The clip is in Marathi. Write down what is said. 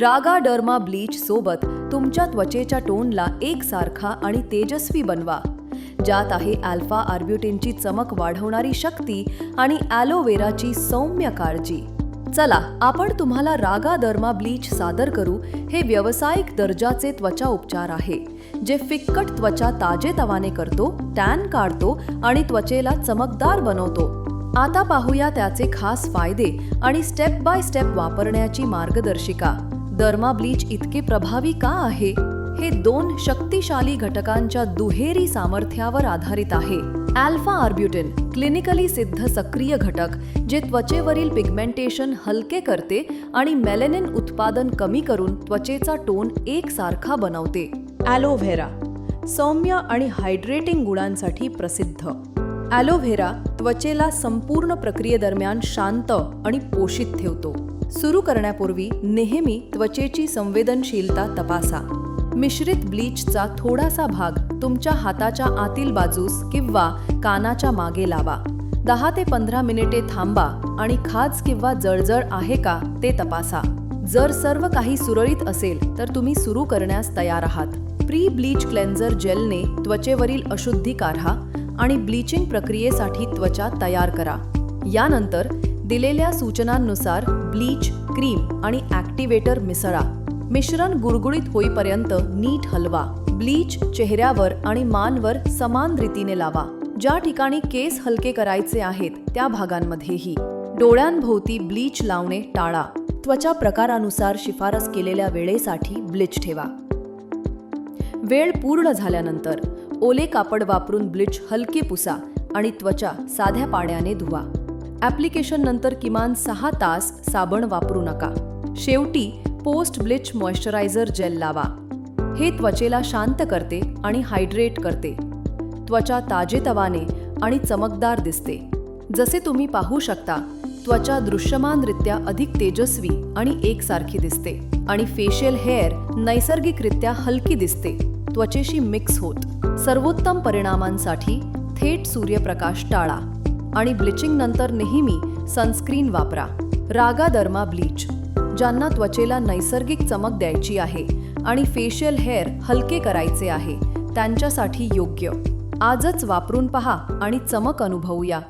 रागा डर्मा ब्लीच सोबत तुमच्या त्वचेच्या टोनला एकसारखा आणि तेजस्वी बनवा. ज्यात आहे अल्फा आर्ब्युटिनची चमक वाढवणारी शक्ती आणि ॲलोवेराची सौम्य काळजी. चला आपण तुम्हाला रागा दर्मा ब्लीच सादर करू. हे व्यावसायिक दर्जाचे त्वचा उपचार आहे जे फिक्कट त्वचा ताजेतवाने करतो टॅन काढतो आणि त्वचेला चमकदार बनवतो. आता पाहूया त्याचे खास फायदे आणि स्टेप बाय स्टेप वापरण्याची मार्गदर्शिका. दर्मा ब्लीच इतके प्रभावी का आहे? हे दोन शक्तिशाली घटकांच्या दुहेरी सामर्थ्यावर आधारित आहे. अल्फा आर्ब्युटिन क्लिनिकली सिद्ध सक्रिय घटक जे त्वचेवरील पिगमेंटेशन हलके करते आणि मेलेनिन उत्पादन कमी करून त्वचेचा टोन एकसारखा बनवते. ॲलोव्हेरा सौम्य आणि हायड्रेटिंग गुणांसाठी प्रसिद्ध. ॲलोव्हेरा त्वचेला संपूर्ण प्रक्रियेदरम्यान शांत आणि पोषित ठेवतो. सुरू करण्यापूर्वी नेहमी त्वचेची संवेदनशीलता तपासा. मिश्रित ब्लीचचा थोडासा भाग तुमच्या हाताच्या आतील बाजूस किंवा कानाच्या मागे लावा. दहा ते पंधरा मिनिटे थांबा आणि खाज किंवा जळजळ आहे का ते तपासा. जर सर्व काही सुरळीत असेल तर तुम्ही सुरू करण्यास तयार आहात. प्री ब्लीच क्लेन्झर जेलने त्वचेवरील अशुद्धी काढा आणि ब्लीचिंग प्रक्रियेसाठी त्वचा तयार करा. यानंतर दिलेल्या सूचनांनुसार ब्लीच क्रीम आणि ॲक्टिवेटर मिसळा. मिश्रण गुळगुळीत होईपर्यंत नीट हलवा. ब्लीच चेहऱ्यावर आणि मानवर समान रीतीने लावा. ज्या ठिकाणी केस हलके करायचे आहेत त्या भागांमध्येही. डोळ्यांभोवती ब्लीच लावणे टाळा. त्वचा प्रकारानुसार शिफारस केलेल्या वेळेसाठी ब्लीच ठेवा. वेळ पूर्ण झाल्यानंतर ओले कापड वापरून ब्लीच हलके पुसा आणि त्वचा साध्या पाण्याने धुवा. ॲप्लिकेशन नंतर किमान सहा तास साबण वापरू नका. शेवटी पोस्ट ब्लिच मॉइश्चरायझर जेल लावा. हे त्वचेला शांत करते आणि हायड्रेट करते. त्वचा ताजेतवाने आणि चमकदार दिसते. जसे तुम्ही पाहू शकता त्वचा दृश्यमानरित्या अधिक तेजस्वी आणि एकसारखी दिसते आणि फेशियल हेअर नैसर्गिकरित्या हलकी दिसते. त्वचेशी मिक्स होत. सर्वोत्तम परिणामांसाठी थेट सूर्यप्रकाश टाळा. आणि ब्लिचिंग नंतर नेहमी सनस्क्रीन वापरा. रागा दर्मा ब्लीच ज्यांना त्वचेला नैसर्गिक चमक द्यायची आहे आणि फेशियल हेअर हलके करायचे आहे त्यांच्यासाठी योग्य. आजच वापरून पहा आणि चमक अनुभवूया.